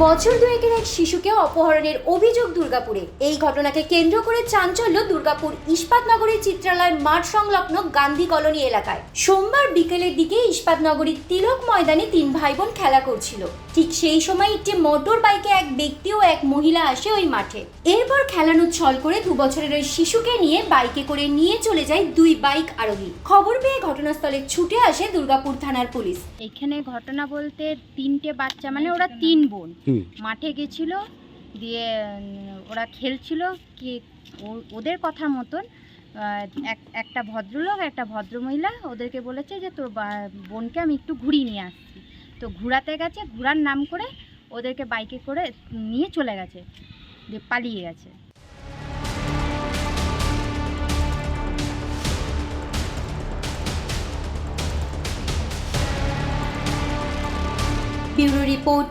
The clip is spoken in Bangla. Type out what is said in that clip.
বছর দুয়েকের এক শিশুকে অপহরণের অভিযোগ দুর্গাপুরে। এই ঘটনাকে কেন্দ্র করে চাঞ্চল্য দুর্গাপুর ইস্পাতনগরীর চিত্রালয় মাঠ সংলগ্ন গান্ধী কলোনি এলাকায়। সোমবার বিকেলের দিকে ইস্পাতনগরীর তিলক ময়দানে তিন ভাই বোন খেলা করছিল। ঠিক সেই সময় একটি মোটর বাইকে এক ব্যক্তি ও এক মহিলা আসে ওই মাঠে। এরপর খেলানো ছল করে দু বছরের ওই শিশুকে নিয়ে বাইকে করে নিয়ে চলে যায় দুই বাইক আরোহী। খবর পেয়ে ঘটনাস্থলে ছুটে আসে দুর্গাপুর থানার পুলিশ। এখানে ঘটনা বলতে তিনটে বাচ্চা মানে ওরা তিন বোন। মাঠে গেছিল দিয়ে ওরা খেলছিল কি ও- ওদের কথা মতন এক- একটা ভদ্রলোক একটা ভদ্রমহিলা ওদেরকে বলেছে যে তোর বোনকে আমি একটু ঘুরিয়ে নিয়ে আসছি। তো ঘুরাতে গেছে ঘোরার নাম করে ওদেরকে বাইকে করে নিয়ে চলে গেছে দিয়ে পালিয়ে গেছে। Bureau report